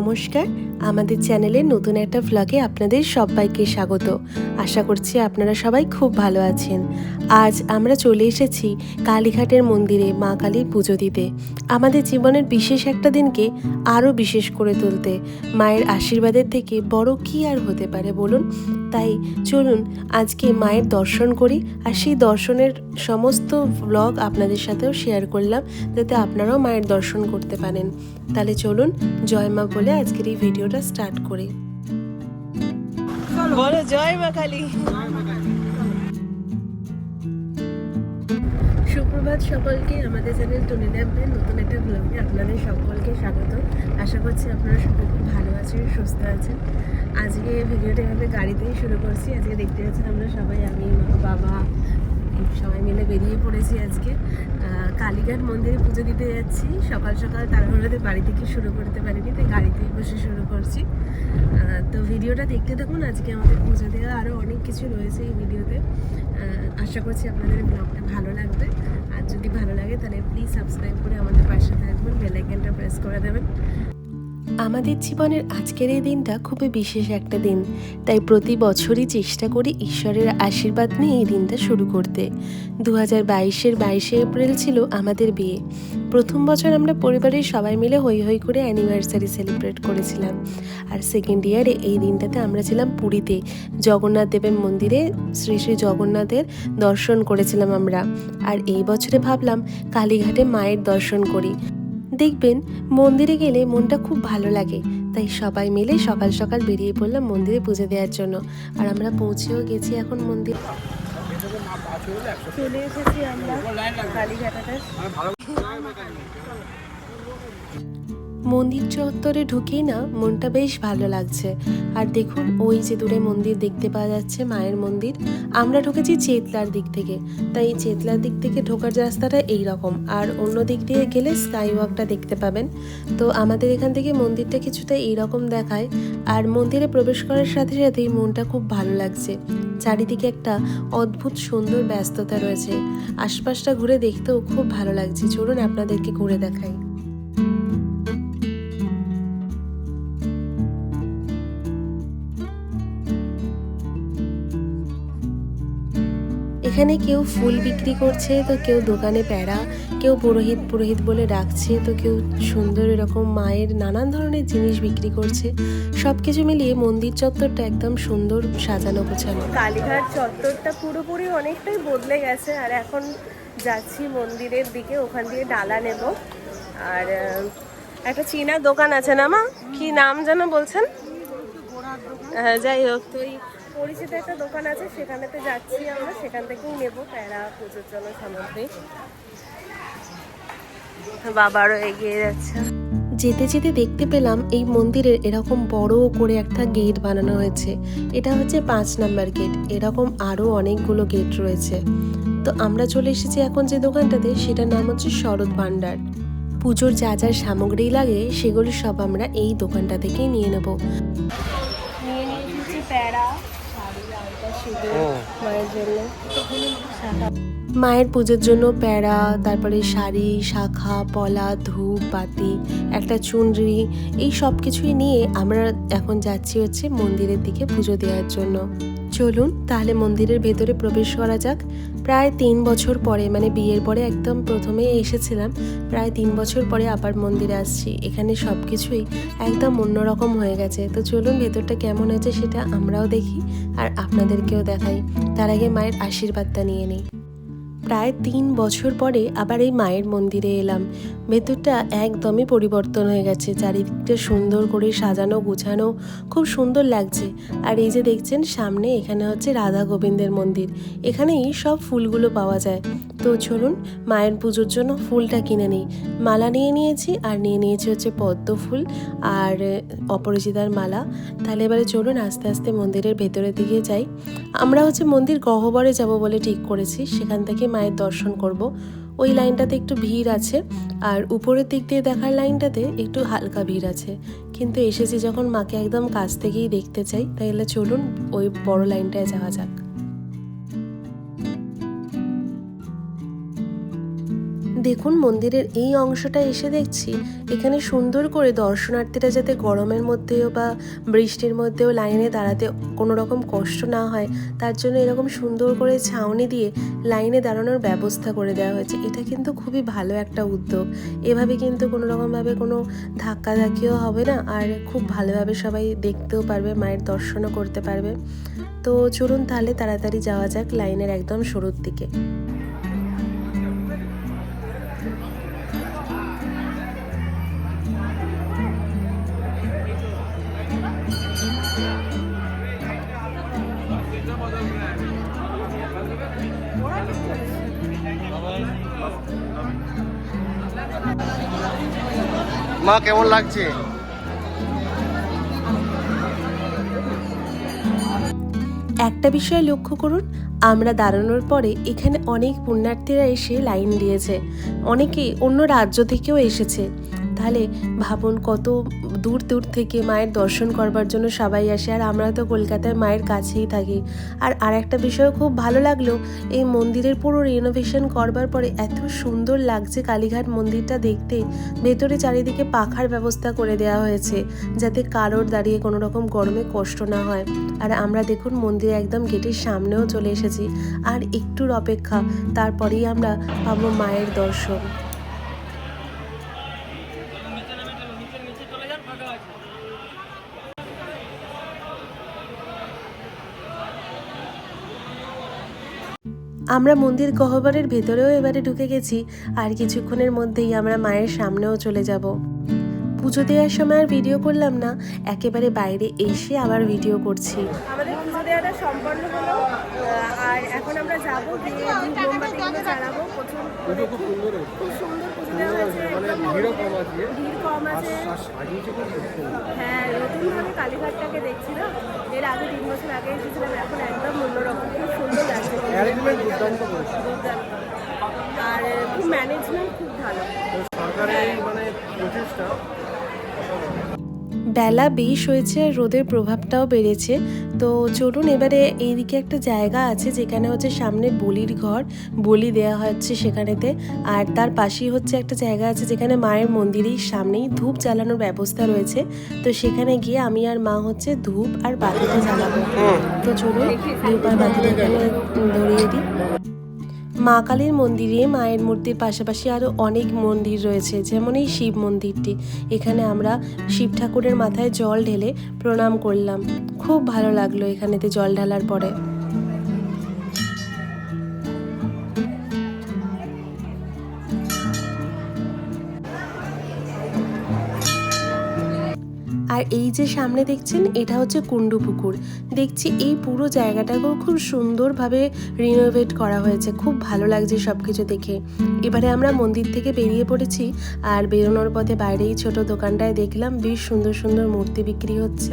নমস্কার। আমাদের চ্যানেলে নতুন একটা ভ্লগে আপনাদের সবাইকে স্বাগত। আশা করছি আপনারা সবাই খুব ভালো আছেন। আজ আমরা চলে এসেছি কালীঘাটের মন্দিরে মা কালীর পুজো দিতে। আমাদের জীবনের বিশেষ একটা দিনকে আরও বিশেষ করে তুলতে, মায়ের আশীর্বাদের থেকে বড় কী আর হতে পারে বলুন? তাই চলুন আজকে মায়ের দর্শন করি আর সেই দর্শনের সমস্ত ব্লগ আপনাদের সাথেও শেয়ার করলাম যাতে আপনারাও মায়ের দর্শন করতে পারেন। তাহলে চলুন জয় মা বলে আজকের এই ভিডিওটা স্টার্ট করি। বলো জয় মা কালী। সুপ্রভাত সকলকে আমাদের চ্যানেল টুনি নেবেন নতুন একটা ব্লগে আপনাদের সকলকে স্বাগত। আশা করছি আপনারা সকল খুব ভালো আছেন সুস্থ আছেন। আজকে ভিডিওটা এভাবে গাড়িতেই শুরু করছি। আজকে দেখতে পাচ্ছেন আমরা সবাই আমি মা, বাবা সবাই মিলে বেরিয়ে পড়েছি আজকে। কালীঘাট মন্দিরে পুজো দিতে যাচ্ছি। সকাল সকাল তাড়াহুড়োতে বাড়ি থেকে শুরু করতে পারিনি, তাই গাড়িতেই বসে শুরু করছি। তো ভিডিওটা দেখতে থাকুন, আজকে আমাদের পুজো দেওয়া আরও অনেক কিছু রয়েছে এই ভিডিওতে। আশা করছি আপনাদের ব্লগটা ভালো লাগবে। আর যদি ভালো লাগে, তাহলে প্লিজ সাবস্ক্রাইব করে আমাদের পাশে থাকবেন বেলাইকেনটা প্রেস করে দেবেন। আমাদের জীবনের আজকের এই দিনটা খুবই বিশেষ একটা দিন। তাই প্রতি বছরই চেষ্টা করি ঈশ্বরের আশীর্বাদ নিয়ে এই দিনটা শুরু করতে। দু হাজার বাইশের বাইশে এপ্রিল ছিল আমাদের বিয়ে। প্রথম বছর আমরা পরিবারের সবাই মিলে হই হই করে অ্যানিভার্সারি সেলিব্রেট করেছিলাম। আর সেকেন্ড ইয়ারে এই দিনটাতে আমরা ছিলাম পুরীতে। জগন্নাথ দেবের মন্দিরে শ্রী শ্রী জগন্নাথের দর্শন করেছিলাম আমরা। আর এই বছরে ভাবলাম কালীঘাটে মায়ের দর্শন করি। দেখবেন মন্দিরে গেলে মনটা খুব ভালো লাগে। তাই সবাই মিলে সকাল সকাল বেরিয়ে পড়লাম মন্দিরে পুজো দেওয়ার জন্য। আর আমরা পৌঁছেও গেছি এখন মন্দির চলে এসেছি আমরা কালীঘাটাতে। মন্দির চত্বরে ঢুকেই না, মনটা বেশ ভালো লাগছে। আর দেখুন, ওই যে দূরে মন্দির দেখতে পাওয়া যাচ্ছে, মায়ের মন্দির। আমরা ঢুকেছি চেতলার দিক থেকে। তাই এই চেতলার দিক থেকে ঢোকার রাস্তাটা এই রকম। আর অন্য দিক দিয়ে গেলে স্কাই ওয়াকটা দেখতে পাবেন। তো আমাদের এখান থেকে মন্দিরটা কিছুটা এইরকম দেখায়। আর মন্দিরে প্রবেশ করার সাথে সাথেই মনটা খুব ভালো লাগছে। চারিদিকে একটা অদ্ভুত সুন্দর ব্যস্ততা রয়েছে। আশপাশটা ঘুরে দেখতেও খুব ভালো লাগছে। চলুন আপনাদেরকে ঘুরে দেখাই। এখানে কেউ ফুল বিক্রি করছে, তো কেউ দোকানে প্যাড়া কেউ পুরোহিত পুরোহিত বলে ডাকছে, তো কেউ সুন্দর এরকম মায়ের নানান ধরনের জিনিস বিক্রি করছে। সব কিছু মিলিয়ে মন্দির চত্বরটা একদম সুন্দর সাজানো গোছানো। কালীঘাট চত্বরটা পুরোপুরি অনেকটাই বদলে গেছে, আর এখন যাচ্ছি মন্দিরের দিকে, ওখান দিয়ে ডালা নেব। আর একটা চীনা দোকান আছে না মা? কি নাম যেন বলছেন? হ্যাঁ যাই হোক তো পরিচিত একটা দোকান আছে, সেখানেতে যাচ্ছি আমরা। সেখান থেকেই নেব প্যারা, পুজোর জন্য সামগ্রী। বাবারও এগিয়ে যাচ্ছে। যেতে যেতে দেখতে পেলাম এই মন্দিরের এরকম বড় করে একটা গেট বানানো হয়েছে। এটা হচ্ছে পাঁচ নাম্বার গেট। এরকম আরও অনেকগুলো গেট রয়েছে। তো আমরা চলে এসেছি এখন যে দোকানটাতে, সেটার নাম হচ্ছে শরৎ ভাণ্ডার। পুজোর যা যা সামগ্রী লাগে, সেগুলো সব আমরা এই দোকানটা থেকেই নিয়ে নেব নিয়ে নিয়ে এসেছি প্যারা শাড়ি আলতা সিঁদুর মায়ের জন্য। মায়ের পুজোর জন্য প্যারা, তারপরে শাড়ি, শাখা, পলা, ধূপ, বাতি, একটা চুনরি, এই সব কিছুই নিয়ে আমরা এখন যাচ্ছি হচ্ছে মন্দিরের দিকে পুজো দেওয়ার জন্য। চলুন তাহলে মন্দিরের ভেতরে প্রবেশ করা যাক। প্রায় তিন বছর পরে মানে বিয়ের পরে একদম প্রথমে এসেছিলাম, প্রায় তিন বছর পরে আবার মন্দিরে আসছি। এখানে সব কিছুই একদম অন্যরকম হয়ে গেছে। তো চলুন ভেতরটা কেমন হয়েছে সেটা আমরাও দেখি আর আপনাদেরকেও দেখাই। তার আগে মায়ের আশীর্বাদটা নিয়ে নিই। প্রায় তিন বছর পরে আবার এই মায়ের মন্দিরে এলাম। ভেতরটা একদমই পরিবর্তন হয়ে গেছে। চারিদিকটা সুন্দর করে সাজানো, গুছানো, খুব সুন্দর লাগছে। আর এই যে দেখছেন, সামনে এখানে হচ্ছে রাধা গোবিন্দের মন্দির। এখানেই সব ফুলগুলো পাওয়া যায়। তো চলুন, মায়ের পুজোর জন্য ফুলটা কিনে নিই। মালা নিয়ে নিয়েছি, আর নিয়ে নিয়েছি হচ্ছে পদ্ম ফুল আর অপরিচিতার মালা। তাহলে এবারে চলুন, আস্তে আস্তে মন্দিরের ভেতরের দিকে যাই। আমরা হচ্ছে মন্দির গহ্বরে যাব বলে ঠিক করেছি। সেখান থেকে মায়ের দর্শন করব। ওই লাইনটাতে একটু ভিড় আছে আর উপরের দিক দিয়ে দেখার লাইনটাতে একটু হালকা ভিড় আছে। কিন্তু এসেছি যখন মাকে একদম কাছ থেকেই দেখতে চাই, তাহলে চলুন ওই বড় লাইনটায় যাওয়া যাক। দেখুন মন্দিরের এই অংশটা এসে দেখছি। এখানে সুন্দর করে দর্শনার্থীরা যাতে গরমের মধ্যেও বা বৃষ্টির মধ্যেও লাইনে দাঁড়াতে কোনো রকম কষ্ট না হয়, তার জন্য এরকম সুন্দর করে ছাউনি দিয়ে লাইনে দাঁড়ানোর ব্যবস্থা করে দেওয়া হয়েছে। এটা কিন্তু খুবই ভালো একটা উদ্যোগ। এভাবে কিন্তু কোনো রকমভাবে কোনো ধাক্কাধাক্কিও হবে না আর খুব ভালোভাবে সবাই দেখতেও পারবে, মায়ের দর্শনও করতে পারবে। তো চলুন তাহলে তাড়াতাড়ি যাওয়া যাক লাইনের একদম শুরুর দিকে। মা, কেমন লাগছে? একটা বিষয় লক্ষ্য করুন, আমরা দাঁড়ানোর পরে এখানে অনেক পুণ্যার্থীরা এসে লাইন দিয়েছে। অনেকে অন্য রাজ্য থেকেও এসেছে। তাহলে ভাবুন কত দূর দূর থেকে মায়ের দর্শন করবার জন্য সবাই আসে, আর আমরা তো কলকাতায় মায়ের কাছেই থাকি। আর আরেকটা বিষয় খুব ভালো লাগল, এই মন্দিরের পুরো রিনোভেশন করবার পরে এত সুন্দর লাগছে কালীঘাট মন্দিরটা দেখতে। ভেতরে চারিদিকে পাখার ব্যবস্থা করে দেওয়া হয়েছে, যাতে কারোর দাঁড়িয়ে কোনো রকম গরমে কষ্ট না হয়। আর আমরা দেখুন মন্দিরে একদম গেটের সামনেও চলে এসেছি, আর একটুর অপেক্ষা, তারপরেই আমরা পাবো মায়ের দর্শন। আমরা মন্দির গহ্বরের ভেতরেও এবারে ঢুকে গেছি, আর কিছুক্ষণের মধ্যেই আমরা মায়ের সামনেও চলে যাব। পুজো দেওয়ার সময় আর ভিডিও করলাম না। একেবারে বাইরে এসে আবার ভিডিও করছি। আমাদের পুজো দেওয়াটা সম্পন্ন হলো। আর এখন আমরা যাব গিয়ে মোমবাতিগুলো জ্বালাবো প্রচুর খুব সুন্দর হয়েছে। খুব সুন্দর পুজো দেওয়া হয়েছে। মানে কম আছে। ভিড় কম আছে। আর সাজিয়েছে খুব সুন্দর। হ্যাঁ নতুনভাবে কালীঘাটটাকে দেখছি না। এর আগে তিন বছর আগে এসেছিলাম এখন একদম অন্যরকম। খুব সুন্দর লাগছে। আর খুব ম্যানেজমেন্ট খুব ভালো। সরকারের মানে প্রচেষ্টা বেলা বেশ হয়েছে আর রোদের প্রভাবটাও বেড়েছে। তো চলুন এবারে এইদিকে একটা জায়গা আছে যেখানে হচ্ছে সামনে বলির ঘর বলি দেওয়া হচ্ছে সেখানেতে। আর তার পাশেই হচ্ছে একটা জায়গা আছে যেখানে মায়ের মন্দিরের সামনেই ধূপ জ্বালানোর ব্যবস্থা রয়েছে। তো সেখানে গিয়ে আমি আর মা হচ্ছে ধূপ আর বাতিটা জ্বালাবো। তো চলুন ধূপ আর বাতিটা ধরিয়ে দিই। মা কালীর মন্দিরে, মায়ের মূর্তির পাশাপাশি আরও অনেক মন্দির রয়েছে, যেমন এই শিব মন্দিরটি। এখানে আমরা শিব ঠাকুরের মাথায় জল ঢেলে প্রণাম করলাম। খুব ভালো লাগল এখানেতে জল ঢালার পরে। আর এই যে সামনে দেখছেন, এটা হচ্ছে কুণ্ডু পুকুর। দেখছি এই পুরো জায়গাটাকেও খুব সুন্দরভাবে রিনোভেট করা হয়েছে। খুব ভালো লাগছে সব কিছু দেখে। এবারে আমরা মন্দির থেকে বেরিয়ে পড়েছি আর বেরোনোর পথে বাইরেই ছোট দোকানটায় দেখলাম বেশ সুন্দর সুন্দর মূর্তি বিক্রি হচ্ছে।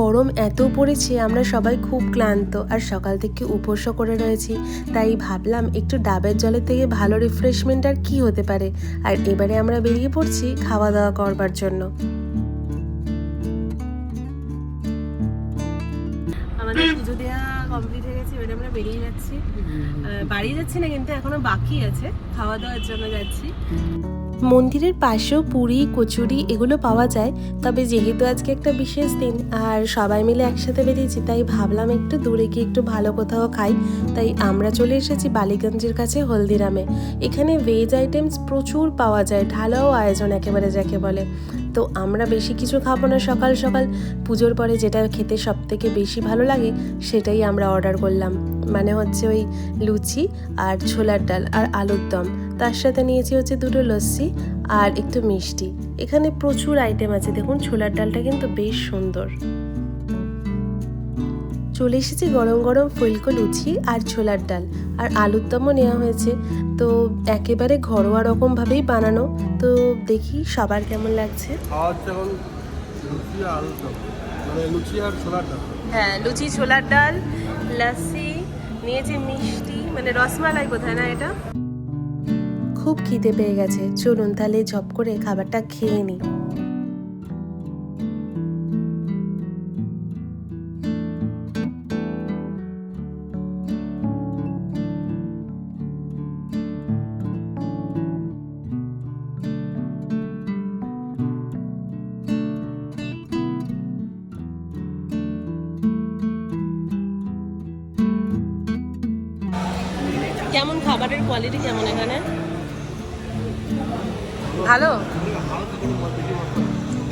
গরম এত পড়েছে, আমরা সবাই খুব ক্লান্ত আর সকাল থেকে উপোসও করে রয়েছি। তাই ভাবলাম একটু ডাবের জলের থেকে ভালো রিফ্রেশমেন্ট আর কি হতে পারে। আর এবারে আমরা বেরিয়ে পড়ছি খাওয়া দাওয়া করবার জন্য। কমপ্লিট হয়ে গেছে এবারে আমরা বেরিয়ে যাচ্ছি। বাড়ি যাচ্ছি না কিন্তু এখনও বাকি আছে। খাওয়া দাওয়ার জন্য যাচ্ছি। মন্দিরের পাশেও পুরি কচুরি এগুলো পাওয়া যায় তবে যেহেতু আজকে একটা বিশেষ দিন আর সবাই মিলে একসাথে বেরিয়েছি তাই ভাবলাম একটু দূরে গিয়ে একটু ভালো কোথাও খাই। তাই আমরা চলে এসেছি বালিগঞ্জের কাছে হলদিরামে। এখানে ভেজ আইটেমস প্রচুর পাওয়া যায় ঢালাও আয়োজন একেবারে যাকে বলে। তো আমরা বেশি কিছু খাব না সকাল সকাল। পুজোর পরে যেটা খেতে সব থেকে বেশি ভালো লাগে, সেটাই আমরা অর্ডার করলাম। মানে হচ্ছে ওই লুচি আর ছোলার ডাল আর আলুর দম। তার সাথে নিয়েছি হচ্ছে দুটো লস্যি আর একটু মিষ্টি। এখানে প্রচুর আইটেম আছে। দেখুন, ছোলার ডালটা কিন্তু বেশ সুন্দর। চলে এসেছি গরম গরম ফুলকো লুচি আর ছোলার ডাল। আর আলুর দমও নেওয়া হয়েছে। তো একেবারে ঘরোয়া রকমভাবেই বানানো। তো দেখি সবার কেমন লাগছে। খাওয়া লুচি আর আলুর দম। মানে লুচি আর ছোলার ডাল। হ্যাঁ লুচি ছোলার ডাল লাসি নিয়েছি মিষ্টি মানে রসমালাই কোথায় না এটা? খুব খিদে পেয়ে গেছে। চলুন তাহলে ঝপ করে খাবারটা খেয়ে নিই খাবারের কোয়ালিটি কেমন এখানে? ভালো?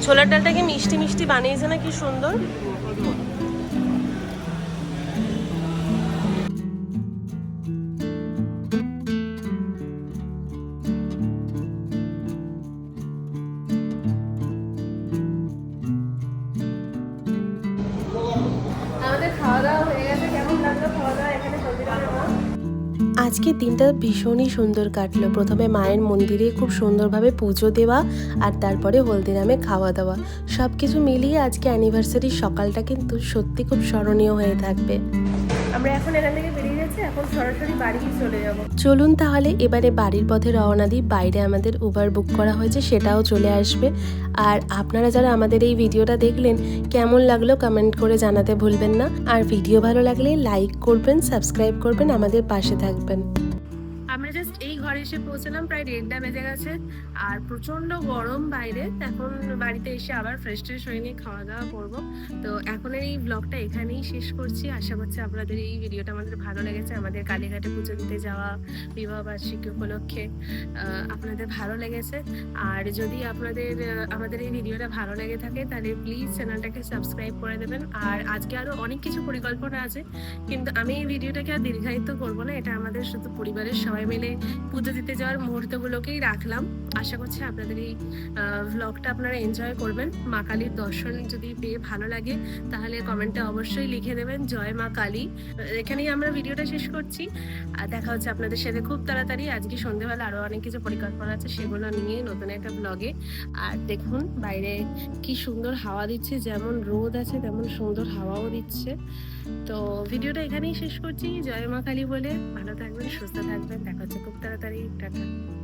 ছোলার ডালটা কি মিষ্টি মিষ্টি বানিয়েছে না কি সুন্দর? দিনটা ভীষণই সুন্দর কাটলো। প্রথমে মায়ের মন্দিরে খুব সুন্দরভাবে পুজো দেওয়া আর তারপরে হলদিরামে খাওয়া দাওয়া। সব কিছু মিলিয়ে আজকে অ্যানিভার্সারির সকালটা কিন্তু সত্যি খুব স্মরণীয় হয়ে থাকবে। আমরা এখন এখান থেকে বেরিয়ে যাচ্ছি এখন সরাসরি বাড়ি চলে যাব। চলুন তাহলে এবারে বাড়ির পথে রওনা দিই বাইরে আমাদের উবার বুক করা হয়েছে সেটাও চলে আসবে। আর আপনারা যারা আমাদের এই ভিডিওটা দেখলেন কেমন লাগল কমেন্ট করে জানাতে ভুলবেন না। আর ভিডিও ভালো লাগলে লাইক করবেন সাবস্ক্রাইব করবেন আমাদের পাশে থাকবেন। আমরা জাস্ট এই ঘরে এসে পৌঁছলাম, প্রায় দেড়টা বেজে গেছে। আর প্রচণ্ড গরম বাইরে, এখন বাড়িতে এসে আবার ফ্রেশ ট্রেশ হয়ে নিয়ে খাওয়া দাওয়া করব। তো এখন এই ব্লগটা এখানেই শেষ করছি। আশা করছি আপনাদের এই ভিডিওটা আমাদের ভালো লেগেছে। আমাদের কালীঘাটে পুজো দিতে যাওয়া, বিবাহ বার্ষিকী উপলক্ষে আপনাদের ভালো লেগেছে। আর যদি আপনাদের আমাদের এই ভিডিওটা ভালো লেগে থাকে, তাহলে প্লিজ চ্যানেলটাকে সাবস্ক্রাইব করে দেবেন। আর আজকে আরও অনেক কিছু পরিকল্পনা আছে, কিন্তু আমি এই ভিডিওটাকে আর দীর্ঘায়িত করব না। এটা আমাদের শুধু পরিবারের সবাই মিলে পুজো দিতে যাওয়ার মুহূর্তগুলোকেই রাখলাম। আশা করছি আপনাদের এই ভ্লগটা আপনারা এনজয় করবেন। মা কালীর দর্শন যদি পেয়ে ভালো লাগে, তাহলে কমেন্টে অবশ্যই লিখে দেবেন, জয় মা কালী। এখানেই আমরা ভিডিওটা শেষ করছি। আর দেখা হচ্ছে আপনাদের সাথে খুব তাড়াতাড়ি। আজকে সন্ধ্যেবেলা আরও অনেক কিছু পরিকল্পনা আছে, সেগুলো নিয়ে নতুন একটা ব্লগে আর দেখুন, বাইরে কি সুন্দর হাওয়া দিচ্ছে, যেমন রোদ আছে, তেমন সুন্দর হাওয়াও দিচ্ছে। তো ভিডিওটা এখানেই শেষ করছি। জয় মা কালী বলে ভালো থাকবেন, সুস্থ থাকবেন। দেখা হচ্ছে খুব তাড়াতাড়ি। tata